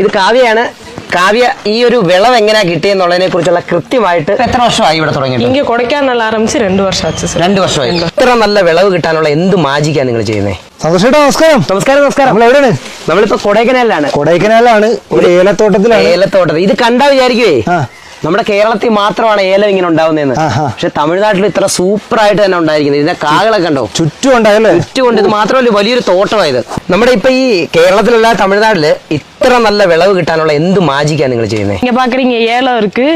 ഇത് കാവ്യയാണ്. കാവ്യ ഈ ഒരു വിളവ് എങ്ങനെയാ കിട്ടിയെന്നുള്ളതിനെ കുറിച്ചുള്ള കൃത്യമായിട്ട് എത്ര വർഷമായി ഇവിടെ തുടങ്ങി എനിക്ക് കൊടുക്കാനുള്ള ആരംഭിച്ച് രണ്ട് വർഷം രണ്ട് വർഷമായി. ഇത്ര നല്ല വിളവ് കിട്ടാനുള്ള എന്ത് മാജിക്കാ നിങ്ങൾ ചെയ്യുന്നത് സന്തോഷേട്ടാ നമസ്കാരം. നമസ്കാരം നമസ്കാരം. നമ്മൾ എവിടെയാണ്? നമ്മളിപ്പോ കൊടൈക്കനാലിലാണ്. കൊടൈക്കനാലാണ് ഒരു ഏലത്തോട്ടത്തിലാണ്. ഏലത്തോട്ടത്തിൽ ഇത് കണ്ടാ വിചാരിക്കുവേ? നമ്മുടെ കേരളത്തിൽ മാത്രമാണ് ഏലം ഇങ്ങനെ ഉണ്ടാവുന്നതെന്ന് ആഹാ. പക്ഷെ തമിഴ്നാട്ടിൽ ഇത്ര സൂപ്പർ ആയിട്ട് തന്നെ ഉണ്ടായിരിക്കുന്നത് ഇതിന്റെ കാകളൊക്കെ കണ്ടോ ചുറ്റും ഉണ്ടായല്ലേ ചുറ്റുകൊണ്ട് ഇത് മാത്രമല്ല വലിയൊരു തോട്ടമായത് നമ്മുടെ ഇപ്പൊ ഈ കേരളത്തിലുള്ള തമിഴ്നാട്ടില് ഇത്ര നല്ല വിളവ് കിട്ടാനുള്ള എന്ത് മാജിക്കാ നിങ്ങൾ ചെയ്യുന്നത് இங்க பாக்குறீங்க ஏலம் இருக்கு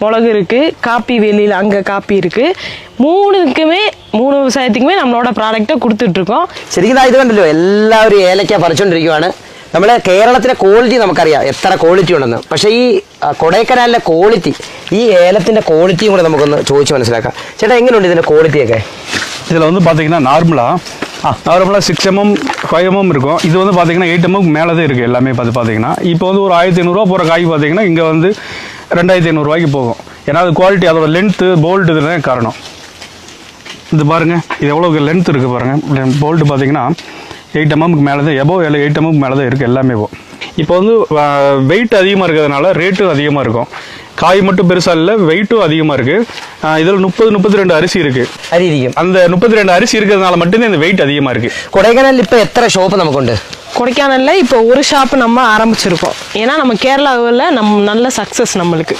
மிளகு இருக்கு காப்பி வெளியில அங்க காப்பி இருக்கு மூணுக்குமே மூணு விவசாயத்துக்குமே நம்மளோட ப்ராடக்ட்டை கொடுத்துட்டு இருக்கோம் ശരിക്കും ദാ ഇത് കണ്ടല്ലോ എല്ലാവരും ഏലക്ക പറിച്ചുകൊണ്ടിരിക്കുവാണ് നമ്മളെ കേരളത്തിലെ ക്വാളിറ്റി നമുക്കറിയാം എത്ര ക്വാളിറ്റി ഉണ്ടെന്ന് പക്ഷേ ഈ ആ, കൊടൈക്കനാലിലെ ക്വാളിറ്റി ഈ ഏലത്തിന്റെ ക്വാളിറ്റിയും കൂടെ നമുക്കൊന്ന് ചോദിച്ച് മനസ്സിലാക്കാം ചേട്ടാ എങ്ങനെയുണ്ട് ഇതിന്റെ ക്വാളിറ്റിയൊക്കെ இதில் வந்து பார்த்தீங்கன்னா நார்மலாக நார்மலாக சிக்ஸ் எம்எம் ஃபைவ் எம்எம் இருக்கும் இது வந்து பார்த்தீங்கன்னா எயிட் எம்எம் மேலே தான் இருக்குது எல்லாமே பார்த்து பார்த்தீங்கன்னா இப்போ வந்து ஒரு ஆயிரத்தி ஐநூறுரூவா போகிற காய் பார்த்தீங்கன்னா இங்கே வந்து ரெண்டாயிரத்தி ஐநூறுரூவாய்க்கு போகும் ஏன்னா அது குவாலிட்டி அதோட லென்த்து போல்ட் இதுதான் காரணம் இது பாருங்க இது எவ்வளோ லென்த் இருக்குது பாருங்கள் போல்ட் பார்த்தீங்கன்னா எயிட் எம்எம்க்கு மேலே தான் எபோ இல்லை எயிட் எம்எம்க்கு மேலே தான் இருக்குது எல்லாமே இப்போ. வந்து வெயிட் அதிகமாக இருக்கிறதுனால ரேட்டும் அதிகமாக இருக்கும். காய் மட்டும் பெருசாக இல்லை வெயிட்டும் அதிகமாக இருக்குது இதில் முப்பது முப்பத்தி ரெண்டு அரிசி இருக்குது அதிகம். அந்த முப்பத்தி ரெண்டு அரிசி இருக்கிறதுனால மட்டும்தான் இந்த வெயிட் அதிகமாக இருக்குது கொடைக்கானல் இப்போ எத்தனை ஷோப்பு நமக்கு உண்டு கொடைக்கானலில் இப்போ ஒரு ஷாப்பு நம்ம ஆரம்பிச்சிருக்கோம். ஏன்னா நம்ம கேரளாவில் நம் நல்ல சக்ஸஸ் நம்மளுக்கு.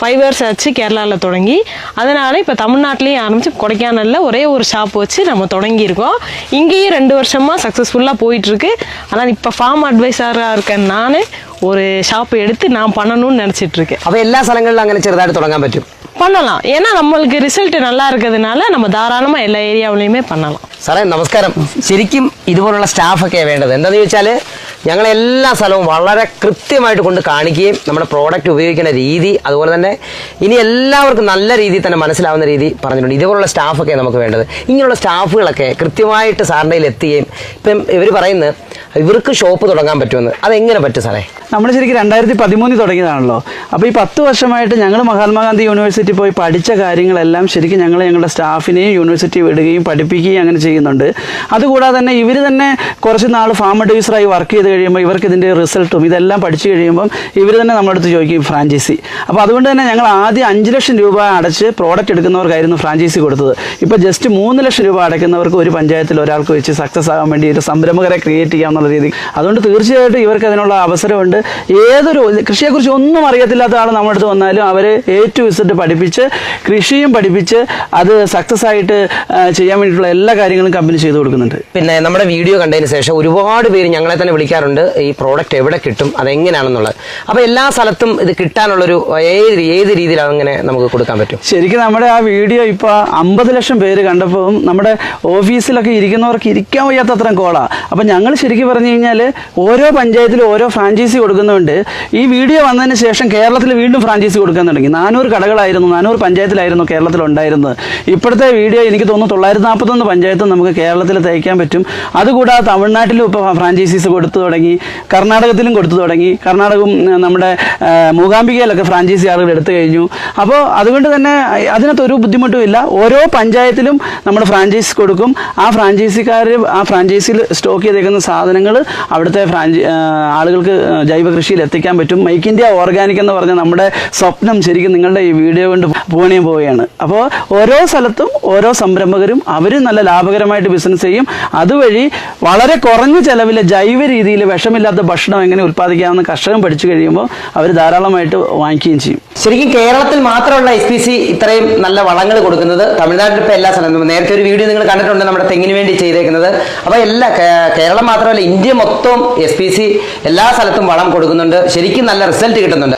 ஃபைவ் இயர்ஸ் ஆச்சு கேரளாவில் தொடங்கி அதனால இப்போ தமிழ்நாட்டிலையும் ஆரம்பிச்சு கொடைக்கானலில் ஒரே ஒரு ஷாப் வச்சு நம்ம தொடங்கியிருக்கோம் இங்கேயும் ரெண்டு வருஷமா சக்ஸஸ்ஃபுல்லாக போயிட்டு இருக்கு ஆனால் இப்போ ஃபார்ம் அட்வைசராக இருக்கேன் நான் ஒரு ஷாப் எடுத்து நான் பண்ணணும்னு நினச்சிட்டு இருக்கேன் അപ്പൊ എല്ലാ സ്ഥലങ്ങളിലും അങ്ങനെ ചെറുതായിട്ട് തുടങ്ങാൻ പറ്റും பண்ணலாம் ஏன்னா நம்மளுக்கு ரிசல்ட் நல்லா இருக்கிறதுனால நம்ம தாராளமாக எல்லா ஏரியாவிலையுமே பண்ணலாம் സാറേ നമസ്കാരം ശരിക്കും ഇതുപോലുള്ള സ്റ്റാഫൊക്കെയാണ് വേണ്ടത് എന്താണെന്ന് ചോദിച്ചാൽ ഞങ്ങൾ എല്ലാ സ്ഥലവും വളരെ കൃത്യമായിട്ട് കൊണ്ട് കാണിക്കുകയും നമ്മുടെ പ്രോഡക്റ്റ് ഉപയോഗിക്കുന്ന രീതി അതുപോലെ തന്നെ ഇനി എല്ലാവർക്കും നല്ല രീതിയിൽ തന്നെ മനസ്സിലാവുന്ന രീതി പറഞ്ഞിട്ടുണ്ട്. ഇതുപോലുള്ള സ്റ്റാഫൊക്കെ നമുക്ക് വേണ്ടത്. ഇങ്ങനെയുള്ള സ്റ്റാഫുകളൊക്കെ കൃത്യമായിട്ട് സാറിന്റെ കയ്യിൽ എത്തുകയും ഇപ്പം ഇവർ പറയുന്നത് ഇവർക്ക് ഷോപ്പ് തുടങ്ങാൻ പറ്റുമെന്ന്. അതെങ്ങനെ പറ്റും സാറേ? നമ്മൾ ശരിക്കും രണ്ടായിരത്തി പതിമൂന്നിൽ തുടങ്ങിയതാണല്ലോ. അപ്പോൾ ഈ പത്ത് വർഷമായിട്ട് ഞങ്ങൾ മഹാത്മാഗാന്ധി യൂണിവേഴ്സിറ്റി പോയി പഠിച്ച കാര്യങ്ങളെല്ലാം ശരിക്കും ഞങ്ങൾ ഞങ്ങളുടെ സ്റ്റാഫിനെയും യൂണിവേഴ്സിറ്റി വിടുകയും പഠിപ്പിക്കുകയും അങ്ങനെ ചെയ്യുന്നുണ്ട്. അതുകൂടാതെ തന്നെ ഇവർ തന്നെ കുറച്ച് നാൾ ഫാം അഡ്വൈസറായി വർക്ക് ചെയ്ത് കഴിയുമ്പോൾ ഇവർക്ക് ഇതിന്റെ റിസൾട്ടും ഇതെല്ലാം പഠിച്ചു കഴിയുമ്പം ഇവർ തന്നെ നമ്മുടെ അടുത്ത് ചോദിക്കും ഫ്രാഞ്ചൈസി. അപ്പോൾ അതുകൊണ്ട് തന്നെ ഞങ്ങൾ ആദ്യം അഞ്ച് ലക്ഷം രൂപ അടച്ച് പ്രോഡക്റ്റ് എടുക്കുന്നവർക്കായിരുന്നു ഫ്രാഞ്ചൈസി കൊടുത്തത്. ഇപ്പോൾ ജസ്റ്റ് മൂന്ന് ലക്ഷം രൂപ അടയ്ക്കുന്നവർക്ക് ഒരു പഞ്ചായത്തിൽ ഒരാൾക്ക് വെച്ച് സക്സസ് ആകാൻ വേണ്ടി ഒരു സംരംഭകരെ ക്രിയേറ്റ് ചെയ്യാമെന്നുള്ള രീതി അതുകൊണ്ട് തീർച്ചയായിട്ടും ഇവർക്ക് അതിനുള്ള അവസരമുണ്ട്. ഏതൊരു കൃഷിയെക്കുറിച്ച് ഒന്നും അറിയത്തില്ലാത്ത ആൾ നമ്മുടെ അടുത്ത് വന്നാലും അവർ എ ടു ഇസഡ് പഠിപ്പിച്ച് കൃഷിയും പഠിപ്പിച്ച് അത് സക്സസ് ആയിട്ട് ചെയ്യാൻ വേണ്ടിയിട്ടുള്ള എല്ലാ കാര്യങ്ങളും കമ്പനി ചെയ്തു കൊടുക്കുന്നുണ്ട്. പിന്നെ നമ്മുടെ വീഡിയോ കണ്ടതിന് ശേഷം ഒരുപാട് പേര് ഞങ്ങളെ തന്നെ വിളിക്കാറുണ്ട് ഈ പ്രോഡക്റ്റ് എവിടെ കിട്ടും അതെങ്ങനെയാണെന്നുള്ളത്. അപ്പോൾ എല്ലാ സ്ഥലത്തും ഇത് കിട്ടാനുള്ളൊരു ഏത് ഏത് രീതിയിലാണ് അങ്ങനെ നമുക്ക് കൊടുക്കാൻ പറ്റും? ശരിക്കും നമ്മുടെ ആ വീഡിയോ ഇപ്പോൾ അമ്പത് ലക്ഷം പേര് കണ്ടപ്പോൾ നമ്മുടെ ഓഫീസിലൊക്കെ ഇരിക്കുന്നവർക്ക് ഇരിക്കാൻ വയ്യാത്ത അത്രയും കോളാ. അപ്പം ഞങ്ങൾ ശരിക്കും പറഞ്ഞു കഴിഞ്ഞാൽ ഓരോ പഞ്ചായത്തിലും ഓരോ ഫ്രാഞ്ചൈസി കൊടുക്കുന്നുണ്ട്. ഈ വീഡിയോ വന്നതിന് ശേഷം കേരളത്തിൽ വീണ്ടും ഫ്രാഞ്ചൈസി കൊടുക്കാൻ തുടങ്ങി. നാനൂറ് കടകളായിരുന്നു നാനൂറ് പഞ്ചായത്തിലായിരുന്നു കേരളത്തിൽ ഉണ്ടായിരുന്നത്. ഇപ്പോഴത്തെ വീഡിയോ എനിക്ക് തോന്നുന്നു തൊള്ളായിരത്തി നാൽപ്പത്തൊന്ന് പഞ്ചായത്തും നമുക്ക് കേരളത്തിൽ തയ്ക്കാൻ പറ്റും. അതുകൂടാതെ തമിഴ്നാട്ടിലും ഇപ്പോൾ ഫ്രാഞ്ചൈസീസ് കൊടുത്തു തുടങ്ങി കർണാടകത്തിലും കൊടുത്തു തുടങ്ങി. കർണാടകവും നമ്മുടെ മൂകാംബികയിലൊക്കെ ഫ്രാഞ്ചൈസി ആളുകൾ എടുത്തു കഴിഞ്ഞു. അപ്പോൾ അതുകൊണ്ട് തന്നെ അതിനകത്ത് ഒരു ബുദ്ധിമുട്ടും ഇല്ല. ഓരോ പഞ്ചായത്തിലും നമ്മൾ ഫ്രാഞ്ചൈസ് കൊടുക്കും. ആ ഫ്രാഞ്ചൈസിക്കാർ ആ ഫ്രാഞ്ചൈസിയിൽ സ്റ്റോക്ക് ചെയ്തേക്കുന്ന സാധനങ്ങൾ അവിടുത്തെ ഫ്രാഞ്ചൈ ആളുകൾക്ക് ജൈവ കൃഷിയിൽ എത്തിക്കാൻ പറ്റും. മൈക്ക് ഇന്ത്യ ഓർഗാനിക് എന്ന് പറഞ്ഞ നമ്മുടെ സ്വപ്നം ശരിക്കും നിങ്ങളുടെ ഈ വീഡിയോ കൊണ്ട് പൂണിയും പോവുകയാണ്. അപ്പോൾ ഓരോ സ്ഥലത്തും ഓരോ സംരംഭകരും അവരും നല്ല ലാഭകരമായിട്ട് ബിസിനസ് ചെയ്യും. അതുവഴി വളരെ കുറഞ്ഞ ചെലവിൽ ജൈവ രീതിയിൽ വിഷമില്ലാത്ത ഭക്ഷണം എങ്ങനെ ഉൽപ്പാദിക്കാമെന്ന് കർഷകൻ പഠിച്ചു കഴിയുമ്പോൾ അവർ ധാരാളമായിട്ട് വാങ്ങിക്കുകയും ചെയ്യും. ശരിക്കും കേരളത്തിൽ മാത്രമുള്ള എസ് പി സി ഇത്രയും നല്ല വളങ്ങൾ കൊടുക്കുന്നത്. തമിഴ്നാട്ടിൽ ഇപ്പോൾ എല്ലാ സ്ഥലത്തും. നേരത്തെ ഒരു വീഡിയോ നിങ്ങൾ കണ്ടിട്ടുണ്ട് നമ്മുടെ തെങ്ങിന് വേണ്ടി ചെയ്തേക്കുന്നത്. അപ്പോൾ എല്ലാ കേരളം മാത്രമല്ല ഇന്ത്യ മൊത്തം എസ് പി സി എല്ലാ സ്ഥലത്തും വളം കൊടുക്കുന്നുണ്ട്. ശരിക്കും നല്ല റിസൾട്ട് കിട്ടുന്നുണ്ട്.